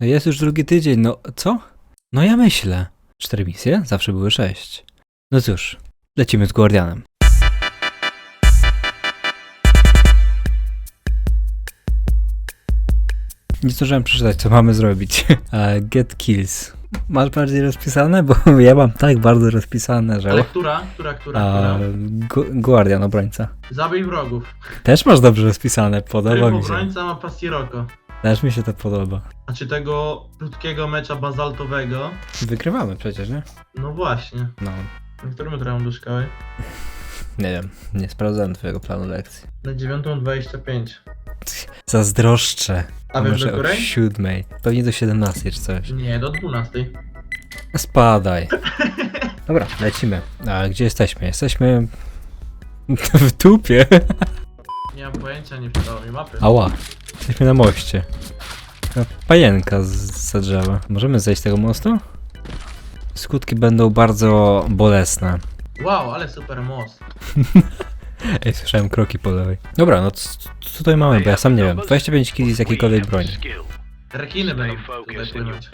No jest już drugi tydzień, no co? No ja myślę. Cztery misje? Zawsze były sześć. No cóż, lecimy z Guardianem. Nie zdążyłem przeczytać, co mamy zrobić. E, Get kills. Masz bardziej rozpisane? Bo ja mam tak bardzo rozpisane, że... Ale która? Która, która, A, która? Gu- Guardian, obrońca. Zabij wrogów. Też masz dobrze rozpisane, podoba Tryb mi się. obrońca ma Pastiroko. Też mi się to podoba. A czy tego krótkiego mecza bazaltowego? Wygrywamy przecież, nie? No właśnie. No, Na którym metrem do szkoły? nie wiem, nie sprawdzałem twojego planu lekcji. Na 9.25. Zazdroszczę. A wiesz Może do o której? siódmej. Pewnie do 17 czy coś. Nie, do 12. Spadaj. Dobra, lecimy. A gdzie jesteśmy? Jesteśmy w tupie. Nie mam pojęcia, nie czytałem mi mapy. Ała. Jesteśmy na moście. Ta Pajęka z za drzewa. Możemy zejść z tego mostu? Skutki będą bardzo bolesne. Wow, ale super most. Ej, słyszałem kroki po lewej. Dobra, no co tutaj mamy, bo ja sam nie wiem. 25 kg z jakiejkolwiek broni. Rekiny będą tutaj płynąć.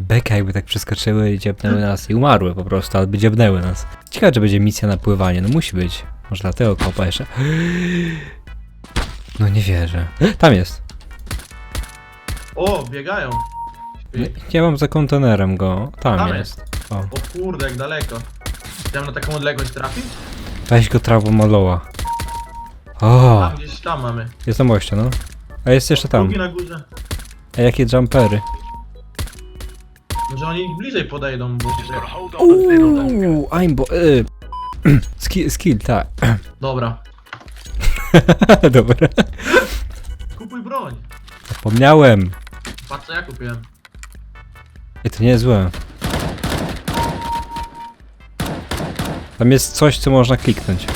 Beka jakby tak przeskoczyły i dziabnęły nas i umarły po prostu, albo dziabnęły nas. Ciekawe, czy będzie misja na pływanie, no musi być. Może dlatego kopa jeszcze. No nie wierzę. Tam jest. O, biegają. Śpi. Ja mam za kontenerem go. Tam, Tam jest. O. O kurde, jak daleko. Chciałem na taką odległość trafić? Weź go trawą maloła. O, Tam gdzieś tam mamy. jest na moście, no. A jest jeszcze tam. Drugi na górze. A jakie jumpery? Może oni bliżej podejdą, bo... Uuu, aimbo. Y. Skill, skill, tak. Dobra. Dobra. Kupuj broń. Zapomniałem. Patrz co ja kupiłem. Ej, to nie jest złe. Tam jest coś, co można kliknąć.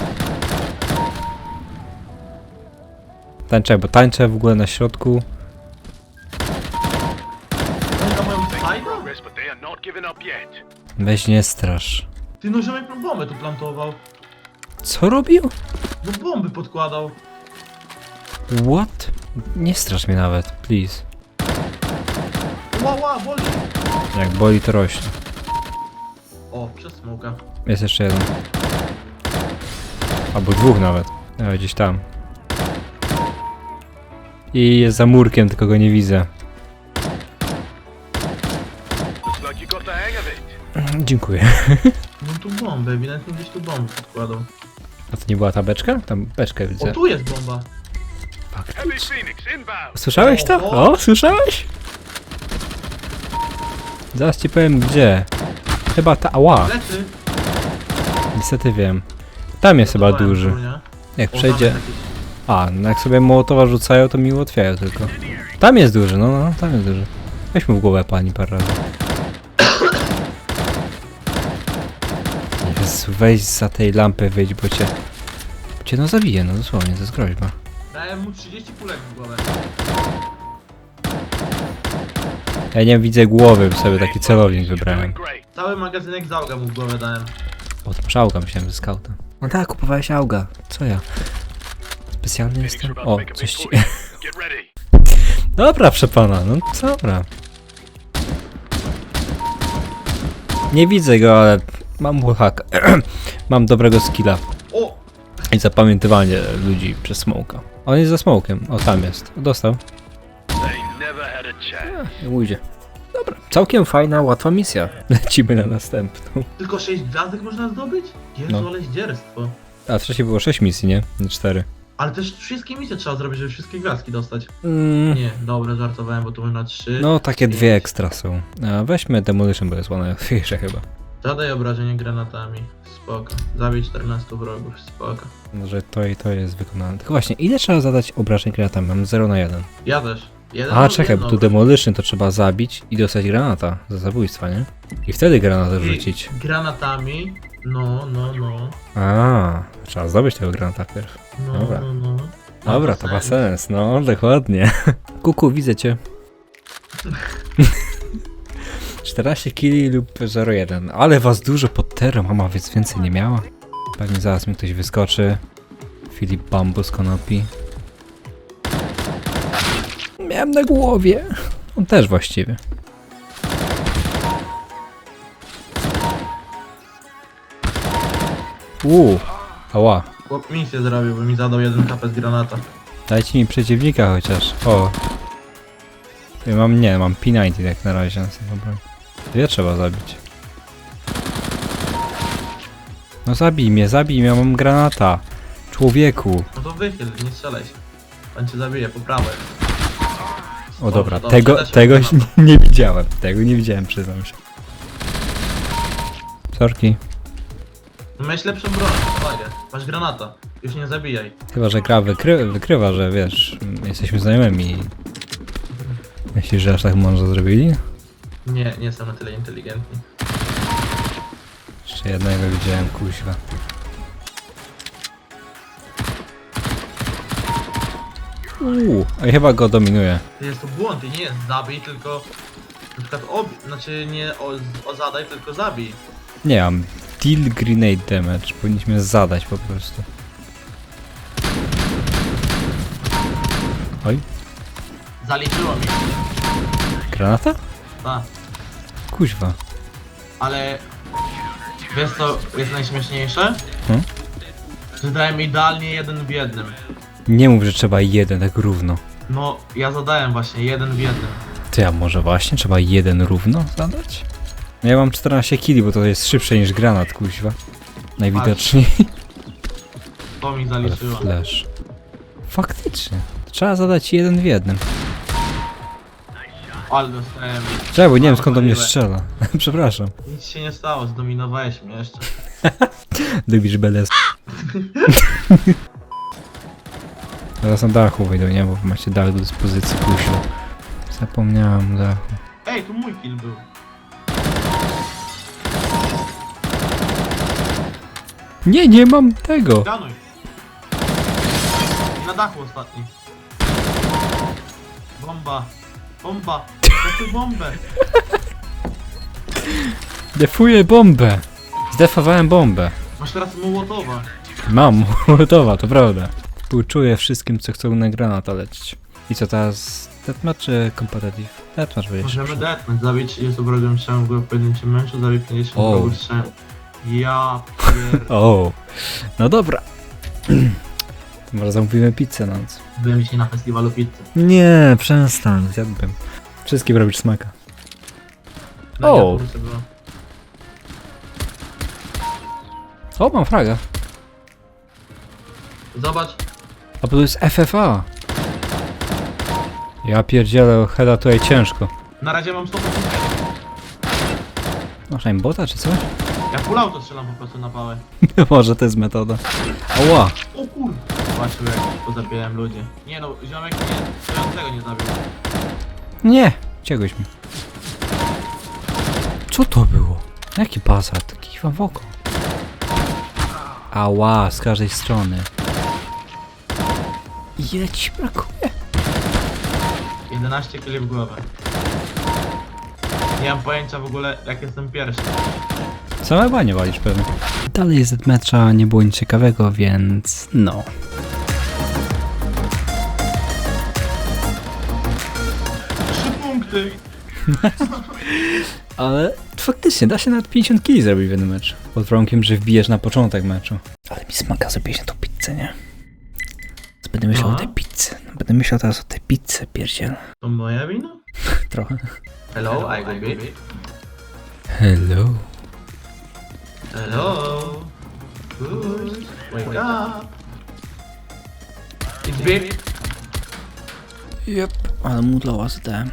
Tańczę, bo tańczę w ogóle na środku. Oni tam mają slajda? but they are not giving up yet. Weź nie strasz. Ty no ziomek bombę tu plantował. Co robił? No bomby podkładał. What? Nie strasz mnie nawet, please. Ła, ła, boli. Jak boli, to rośnie. O, przez smoka. Jest jeszcze jeden. Albo dwóch nawet. Nawet gdzieś tam. I jest za murkiem, tylko go nie widzę. Dziękuję. No tu bombę, ewidentnie gdzieś tu bombę podkładał. To nie była ta beczka? Tam beczkę O, widzę. tu jest bomba. Heavy Phoenix inbound. Słyszałeś to? O, słyszałeś? Zaraz ci powiem gdzie. Chyba ta. Ała, Lecy. niestety wiem. Tam jest chyba Zbudowałem duży. Jak O, przejdzie. tam A, no jak sobie mołotowa rzucają, to mi ułatwiają tylko. Tam jest duży, no, no, tam jest duży. Weź mu w głowę pani parę razy. Jezu, weź za tej lampy wyjdź, bo cię... Bo cię no zabije, no dosłownie, to jest groźba. Dałem mu 30 kulek w głowę. Ja nie widzę głowy, sobie taki celownik wybrałem. Cały magazynek załga mu w głowę dałem. O, to masz auga, myślałem, że skauta. No tak, kupowałeś auga. Co ja? Specjalny jestem? O, coś ci... Dobra, przepana, no dobra. Nie widzę go, ale mam wallhacka. mam dobrego skilla. I zapamiętywanie ludzi przez smoka. On jest za smokiem. O, tam jest. Dostał. Nie ujdzie. Dobra. Całkiem fajna, łatwa misja. Lecimy na następną. Tylko 6 gwiazdek można zdobyć? Jezu, No. ale zdzierstwo. A wcześniej było 6 misji, nie? Nie 4. Ale też wszystkie misje trzeba zrobić, żeby wszystkie gwiazdki dostać. Mm, Nie, dobra, żartowałem, bo tu można 3. no, takie dwie ekstra są. A weźmy Demolition, bo jest łatwiejsze chyba. Zadaj obrażenie granatami. Spoko. Zabij 14 wrogów. Spoko. Może to i to jest wykonane. Tylko właśnie, ile trzeba zadać obrażeń granatami? Mam 0 na 1. Ja też. Jeden A, lub czekaj, bo tu obrażenie. Demolition to trzeba zabić i dostać granata za zabójstwa, nie? I wtedy granatę rzucić. Granatami. No, no, no. A, trzeba zdobyć tego granata pierw. No, Dobra. no, no. Dobra, to ma sens, no, dokładnie. Kuku, widzę cię. 14 kili lub 0,1. Ale was dużo pod terą, mama więc więcej nie miała. Pewnie zaraz mi ktoś wyskoczy. Filip Bambus Konopi. Miałem na głowie. On też właściwie. Uuu, ała. Chłop misję zrobił, bo mi zadał jeden HP z granata. Dajcie mi przeciwnika chociaż. O. Ja mam, nie, mam P90 jak na razie broń. Dwie trzeba zabić. No zabij mnie, zabij mnie, mam granata. Człowieku. No to wychyl, nie strzelaj się. On cię zabije, po prawej. O Dobrze, dobra, dobrze, tego, tego nie, nie widziałem. Tego nie widziałem, przyznam się. Sorki. Miałeś lepszą broń, uwagę. Masz granata. Już nie zabijaj. Chyba, że gra wykry, wykrywa, że wiesz, jesteśmy znajomymi. Myślisz, że aż tak mądrze zrobili? Nie, nie jestem na tyle inteligentni. Jeszcze jednego widziałem, kuźwa. Uuu, a chyba go dominuje. Jest to błąd i nie jest zabij, tylko... Na przykład ob... Znaczy nie o, o zadaj, tylko zabij. Nie mam. Deal grenade damage. Powinniśmy zadać po prostu. Oj, Zaliczyło mi. granata? Tak. Kuźwa. Ale... Wiesz co jest najśmieszniejsze? Hmm? Że dałem idealnie jeden w jednym. Nie mów, że trzeba jeden tak równo. No, ja zadałem właśnie jeden w jednym. Ty, a może właśnie trzeba jeden równo zadać? No ja mam 14 kili, bo to jest szybsze niż granat, kuźwa. Najwidoczniej. To mi Ale zaliczyło. flash. Faktycznie. Trzeba zadać jeden w jednym. Ale dostałem. Bo nie wiem skąd do mnie strzela. Przepraszam. Nic się nie stało, zdominowałeś mnie jeszcze. Lubisz BLS. Teraz na dachu wyjdą, nie? Bo macie dach do dyspozycji, kuźwa. Zapomniałem dachu. Ej, tu mój kill był. Nie, nie mam tego! Ganuj. I na dachu ostatni. Bomba. Bomba. Jaką bombę? Defuję bombę! Zdefowałem bombę. Masz teraz Mołotowa. Mam, gotowa, to prawda. Współczuję wszystkim, co chcą na granata lecieć. I co teraz? Deathmatch czy competitive? Deathmatch będzie Możemy szybszy. deathmatch. Zabić 30 wrogiem strzałem w pojedynczym meczu, zabić 50 O. wrogów strzałem. Ja pier... O, no dobra. Może zamówimy pizzę na noc. Byłem dzisiaj na festiwalu pizzy. Nie, przestań, zjadłbym. Wszystkim robisz smaka. No, O. O, mam fraga. Zobacz. A bo to jest FFA. Ja pierdzielę, Heda tutaj ciężko. Na razie mam 100%. Masz bota czy coś? Ja full auto strzelam po prostu na pałę. Może to jest metoda. Ała. O kur... Zobaczył jak pozabijałem ludzi. Nie no, ziomek nie, stojącego nie zabił. Nie, czegoś mi. Co to było? Jaki bazar? Taki wam w oko. Ała, z każdej strony. Ile ci brakuje? 11 kili w głowę. Nie mam pojęcia w ogóle jak jestem pierwszy. Same banie walisz pewnie. Dalej z mecza nie było nic ciekawego, więc no. Punkty! Ale faktycznie da się nawet 50 kg zrobić w jednym meczu. Pod warunkiem, że wbijesz na początek meczu. Ale mi smaka zrobić na tą pizzę, nie? Będę myślał No. o tej pizzy. No, Będę myślał teraz o tej pizzy, pierdziel. To moja wina? Trochę. Hello, I go big. Hello. Hello. Good. Wake up. It's big. Yep. Ale mudloła zdałem.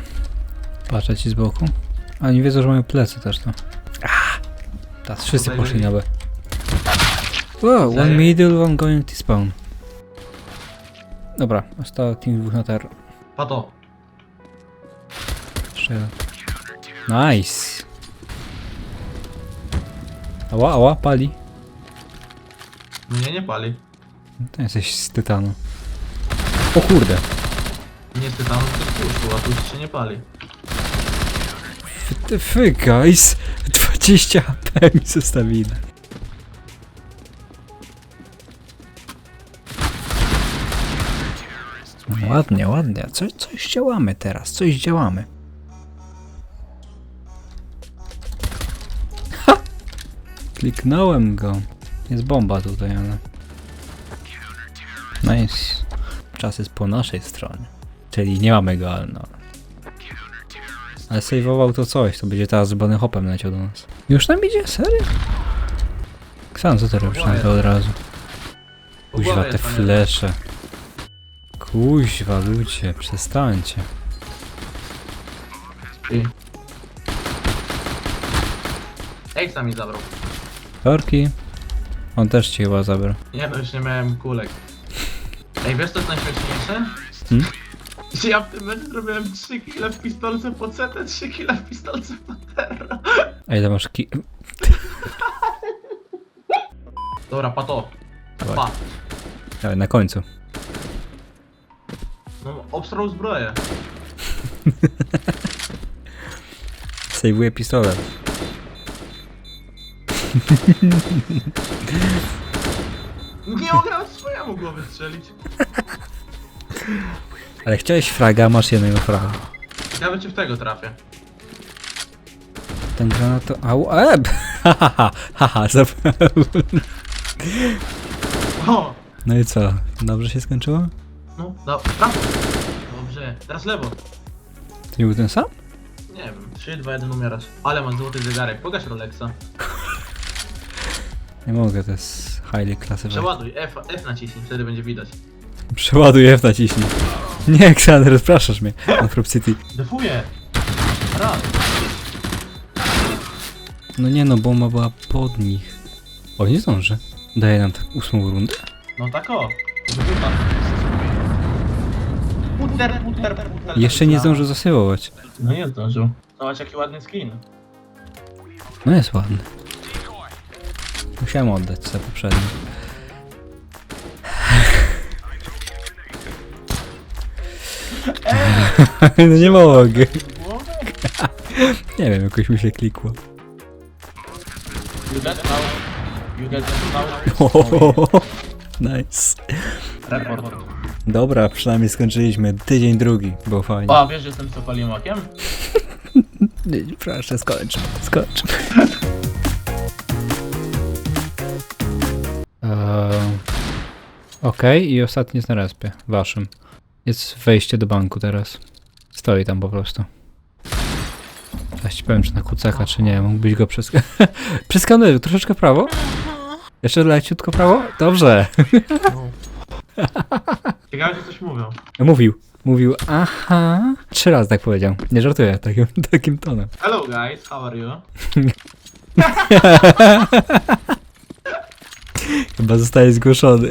Patrzę ci z boku. A nie wiedzą, że mają plecy też, no. Ah! Teraz wszyscy poszli na. B. Wow, one middle, one going to spawn. Dobra, zostało team dwóch na terror. Pato. Jeszcze jeden. Nice. Ała, ała, pali. Mnie nie pali. To jesteś z tytanu. O kurde. Nie tytanu, to tłuszczu, a tłuszcz się nie pali the fuck guys? 20 HP mi zostawili. Ładnie, ładnie. Co, coś działamy teraz, coś działamy. Ha! Kliknąłem go. Jest bomba tutaj, ale... Nice. Czas jest po naszej stronie. Czyli nie mamy go, ale no. Ale sejwował to coś, to będzie teraz z Bonny Hopem leciał do nas. Już nam idzie? Serio? Ksan, co ty robisz na to od razu? Kuźwa, te flesze. Kuźwa, ludzie, przestańcie. Ty. Ejsa mi zabrał. Korki. On też ci chyba zabrał. Nie no, już nie miałem kulek. Ej, wiesz co jest najśmieszniejsze? Hmm? Ja w tym meczu zrobiłem 3 kile w pistolce po CT, 3 kile w pistolce po terro. A ile masz ki... Dobra, pato. Dawaj. Pa. Dawaj, na końcu. No, obstrał zbroję. Sejwuję pistolet. Nie mogę swojemu głowy strzelić. Ale chciałeś fraga, masz jednego fraga. Ja cię w tego trafię. Ten granat to... Au, e, haha, haha, zapomniałem. O! No i co? Dobrze się skończyło? No, prawo. Dobrze. Teraz lewo. To nie był ten sam? Nie wiem, 3, 2, 1 umierasz. Ale masz złoty zegarek, pokaż Rolexa. Nie mogę, to jest highly classified. Przeładuj, F, F naciśnij, wtedy będzie widać. Przeładuj F naciśnij. Nie, Xander, rozpraszasz mnie. Na Prop City. Defuję! Raz. No nie no, bomba była pod nich. O, nie zdąży. Daje nam tak ósmą rundę? No tak o. Puter, puter, puter. Jeszcze nie zdążył zasyłować. No nie zdążył. Zobacz jaki ładny skin. No jest ładny. Musiałem oddać sobie poprzedni. No nie mogę. Nie wiem, jakoś mi się klikło. You get out. You get out. nice. Report. Dobra, przynajmniej skończyliśmy tydzień drugi, było fajnie. O, wiesz, że jestem sopalimakiem? Nie, Proszę, skończmy, skończmy. Eee, Okej, i ostatni jest na respie, waszym. Jest wejście do banku teraz. Stoi tam po prostu. Ja ci powiem, czy na kucaka, czy nie. Mógłbyś go przesk... Przeskanuj, troszeczkę prawo. Jeszcze leciutko prawo? Dobrze. Ciekawe, że coś mówią. Mówił. Mówił, aha. Trzy razy tak powiedział. Nie żartuję, takim, takim tonem. Hello guys, how are you? Chyba zostaje zgłoszony.